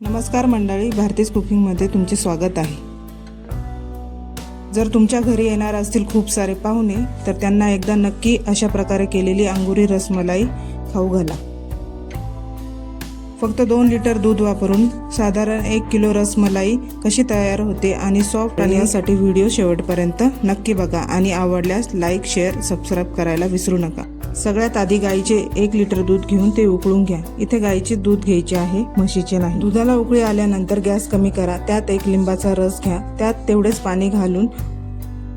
नमस्कार मंडळी भारतीज कुकिंगमध्ये तुमचे स्वागत आहे. जर तुमच्या घरी येणार असतील खूप सारे पाहुणे तर त्यांना एकदा नक्की अशा प्रकारे केलेली अंगुरी रसमलाई खाऊ घाला. फक्त दोन लिटर दूध वापरून साधारण एक किलो रसमलाई कशी तयार होते आणि सॉफ्ट आणण्यासाठी व्हिडिओ शेवटपर्यंत नक्की बघा आणि आवडल्यास लाईक शेअर सबस्क्राईब करायला विसरू नका. सगळ्यात आधी गाईचे एक लिटर दूध घेऊन ते उकळून घ्या. इथे गाईचे दूध घ्यायचे आहे म्हशीचे नाही. दुधाला उकळी आल्यानंतर गॅस कमी करा. त्यात एक लिंबाचा रस घ्या. त्यात तेवढेच पाणी घालून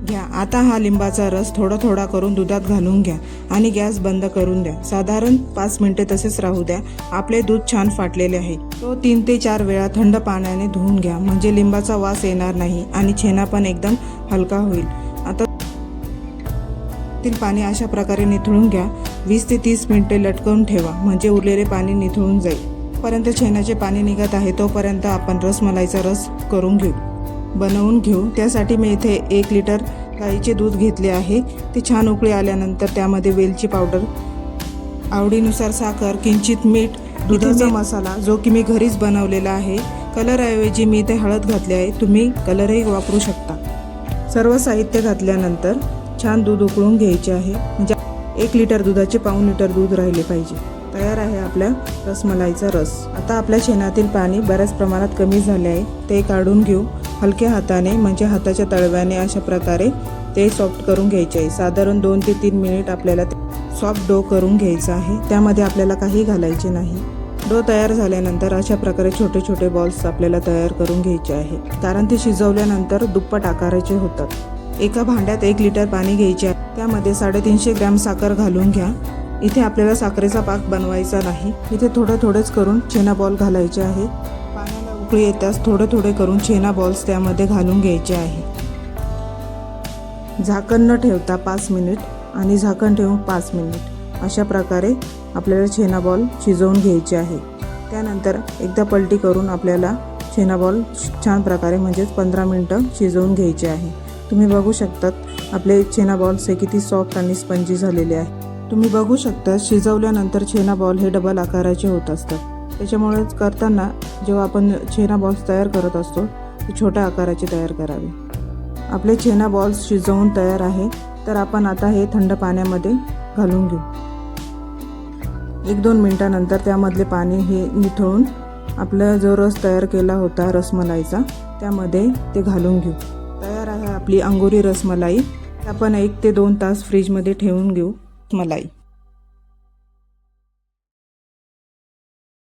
घ्या. आता हा लिंबाचा रस थोडा थोडा करून दुधात घालून घ्या आणि गॅस बंद करून द्या. साधारण पाच मिनिटे तसेच राहू द्या. आपले दूध छान फाटलेले आहे. तो तीन ते चार वेळा थंड पाण्याने धुवून घ्या. म्हणजे लिंबाचा वास येणार नाही आणि छेना पण एकदम हलका होईल. आता तील पाणी अशा प्रकारे निथळून घ्या. वीस ते तीस मिनिटे लटकवून ठेवा. म्हणजे उरलेले पाणी निथळून जाईल. पर्यंत छेनाचे पाणी निघत आहे तोपर्यंत आपण रसमलाईचा रस करून घेऊ. बनवून घेऊ. त्यासाठी मी इथे एक लिटर गाईचे दूध घेतले आहे. ते छान उकळी आल्यानंतर त्यामध्ये वेलची पावडर आवडीनुसार साखर किंचित मीठ दुधाचा मसाला जो की मी घरीच बनवलेला आहे. कलरऐवजी मी इथे हळद घातली आहे. तुम्ही कलरही वापरू शकता. सर्व साहित्य घातल्यानंतर छान दूध उकळून घ्यायचे आहे. म्हणजे एक लिटर दुधाचे पाऊन लिटर दूध राहिले पाहिजे. तयार आहे आपल्या रसमलाईचा रस. आता आपल्या शेणातील पाणी बऱ्याच प्रमाणात कमी झाले आहे. ते काढून घेऊ. हलक्या हाताने म्हणजे हाताच्या तळव्याने अशा प्रकारे ते सॉफ्ट करून घ्यायचे आहे. साधारण दोन ते तीन मिनिट आपल्याला सॉफ्ट डो करून घ्यायचा आहे. त्यामध्ये आपल्याला काही घालायचे नाही. डो तयार झाल्यानंतर अशा प्रकारे छोटे छोटे बॉल्स आपल्याला तयार करून घ्यायचे आहे. कारण ते शिजवल्यानंतर दुप्पट आकाराचे होतात. एका भांड्यात एक लिटर पाणी घ्यायचे आहे. त्यामध्ये साडेतीनशे ग्रॅम साखर घालून घ्या. इथे आपल्याला साखरेचा पाक बनवायचा नाही. इथे थोडं थोडंच करून छेना बॉल घालायचे आहे. पाण्याला उकळी येताच थोडे थोडे करून छेना बॉल्स त्यामध्ये घालून घ्यायचे आहे. झाकण न ठेवता पाच मिनिट आणि झाकण ठेवून पाच मिनिट. अशा प्रकारे आपल्याला छेना बॉल शिजवून घ्यायचे आहे. त्यानंतर एकदा पलटी करून आपल्याला छेना बॉल छान प्रकारे म्हणजेच पंधरा मिनटं शिजवून घ्यायचे आहे. तुम्ही बघू शकतात आपले छेना बॉल्स हे किती सॉफ्ट आणि स्पंजी झालेले आहे तुम्ही बघू शकता शिजवल्यानंतर छेना बॉल हे डबल आकाराचे होत असतात. त्याच्यामुळे करताना जेव्हा आपण छेना बॉल्स तयार करत असतो ते छोट्या आकाराचे तयार करावे. आपले छेना बॉल्स शिजवून तयार आहे तर आपण आता हे थंड पाण्यामध्ये घालून घेऊ. एक दोन मिनटानंतर त्यामधले पाणी हे निथळून आपला जो रस तयार केला होता रसमलाईचा त्यामध्ये ते घालून घेऊ. तयार आहे आपली अंगोरी रसमलाई. आपण एक ते दोन तास फ्रीजमध्ये ठेवून घेऊ मलाई.